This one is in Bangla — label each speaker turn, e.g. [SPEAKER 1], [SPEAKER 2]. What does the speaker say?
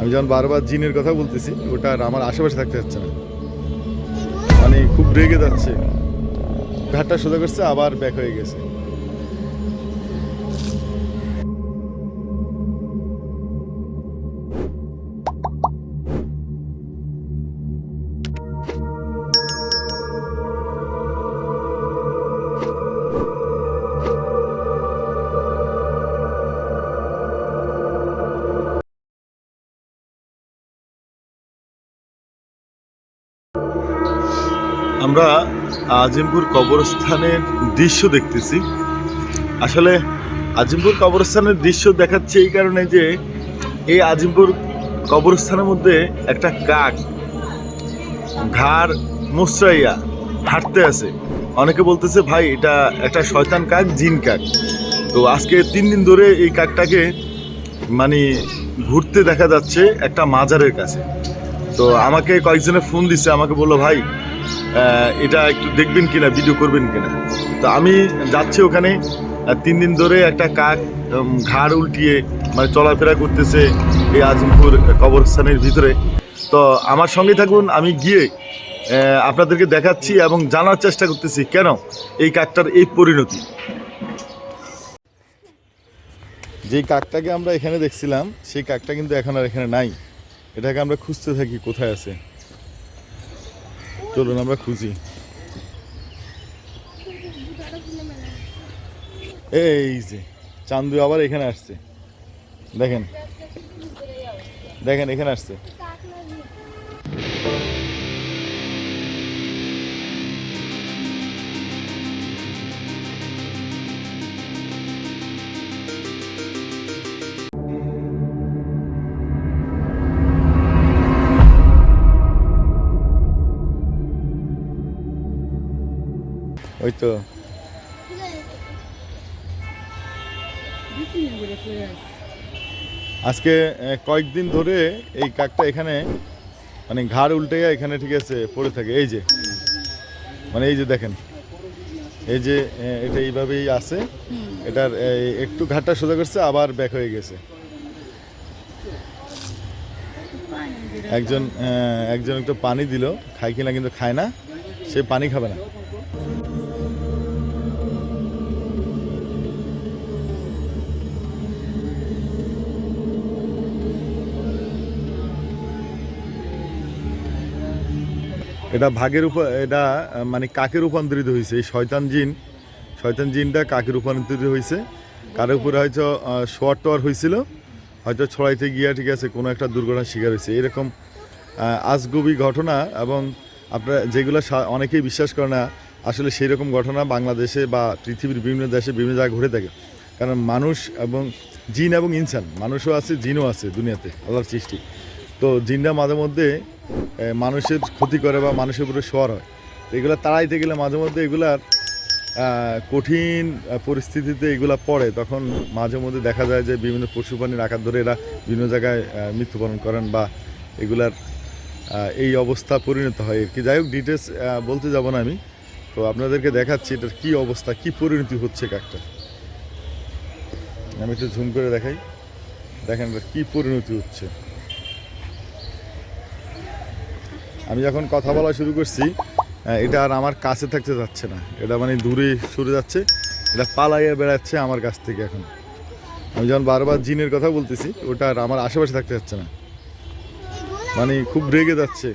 [SPEAKER 1] আমি যখন বারবার জিনের কথা বলতেছি, ওটা আর আমার আশেপাশে থাকতে যাচ্ছে না। মানে খুব রেগে যাচ্ছে। ঘাটটা সোজা করছে, আবার ব্যাক হয়ে গেছে। আমরা, আজিমপুর কবরস্থানের দৃশ্য দেখতেছি। আসলে, আজিমপুর কবরস্থানের দৃশ্য দেখাচ্ছে এই কারণে যে, এই আজিমপুর কবরস্থানের মধ্যে একটা কাক ঘাড় মুসরাইয়া হাঁটতে আছে। অনেকে বলতেছে, ভাই, এটা একটা শয়তান কাক জিন কাক তো আজকে তিন দিন ধরে এই কাকটাকে মানে ঘুরতে দেখা যাচ্ছে একটা মাজারের কাছে। তো আমাকে কয়েকজনে ফোন দিছে, আমাকে বলল, ভাই এটা একটু দেখবেন কিনা ভিডিও করবেন কিনা। তো আমি যাচ্ছি ওখানে তিন দিন ধরে একটা কাক ঘাড় উল্টিয়ে মানে চলাফেরা করতেছে এই আজিমপুর কবরস্থানের ভিতরে। তো আমার সঙ্গে থাকুন, আমি গিয়ে আপনাদেরকে দেখাচ্ছি এবং জানার চেষ্টা করতেছি কেন এই কাকটার এই পরিণতি। যে কাকটাকে আমরা এখানে দেখছিলাম, সেই কাকটা কিন্তু এখন আর এখানে নাই। এটাকে আমরা খুঁজতে থাকি, কোথায় আছে? চলুন আমরা খুঁজি এই যে চান্দু আবার এখানে আসছে দেখেন দেখেন এখানে আসছে ওই তো। আজকে কয়েকদিন ধরে এই কাকটা এখানে মানে ঘাড় উল্টে এখানে ঠিক আছে, পড়ে থাকে। এই যে মানে এই যে দেখেন, এই যে এটা এইভাবেই আছে। এটার একটু ঘাটটা সোজা করছে, আবার ব্যাক হয়ে গেছে। একজন একজন একটু পানি দিল, খায় কিনা কিন্তু খায় না, সে পানি খাবে না। এটা ভাগের উপর, এটা মানে কাকে রূপান্তরিত হয়েছে এই শয়তান জিন, শয়তান জিনটা কাকে রূপান্তরিত হয়েছে কারোর উপরে হয়তো শোয়ার টোয়ার হয়েছিল হয়তো ছড়াইতে গিয়া, ঠিক আছে, কোনো একটা দুর্ঘটনার শিকার হয়েছে এরকম আজগুবি ঘটনা এবং আপনারা যেগুলো অনেকেই বিশ্বাস করে না, আসলে সেই রকম ঘটনা বাংলাদেশে বা পৃথিবীর বিভিন্ন দেশে বিভিন্ন জায়গায় ঘুরে থাকে। কারণ মানুষ এবং জিন এবং ইনসান, মানুষও আছে, জিনও আছে দুনিয়াতে, আল্লাহর সৃষ্টি। তো জিনরা মাঝে মধ্যে মানুষের ক্ষতি করে বা মানুষের উপরে শোয়ার হয়। তো এগুলো তাড়াইতে গেলে মাঝে মধ্যে এগুলার কঠিন পরিস্থিতিতে এগুলো পড়ে। তখন মাঝে মধ্যে দেখা যায় যে বিভিন্ন পশু প্রাণীর আকার ধরে এরা বিভিন্ন জায়গায় মৃত্যুবরণ করেন বা এগুলার এই অবস্থা পরিণত হয়। কি, যাই হোক ডিটেলস বলতে যাব না আমি। তো আপনাদেরকে দেখাচ্ছি এটার কী অবস্থা, কী পরিণতি হচ্ছে কাকটা। আমি একটু ঝুম করে দেখাই। দেখেন এটার কী পরিণতি হচ্ছে। আমি যখন কথা বলা শুরু করছি এটা আর আমার কাছে থাকতে যাচ্ছে না। এটা মানে দূরে সরে যাচ্ছে, এটা পালাইয়া বেড়াচ্ছে আমার কাছ থেকে এখন। আমি যখন বারবার জিনের কথা বলতেছি, ওটা আর আমার আশেপাশে থাকতে যাচ্ছে না। মানে খুব রেগে যাচ্ছে।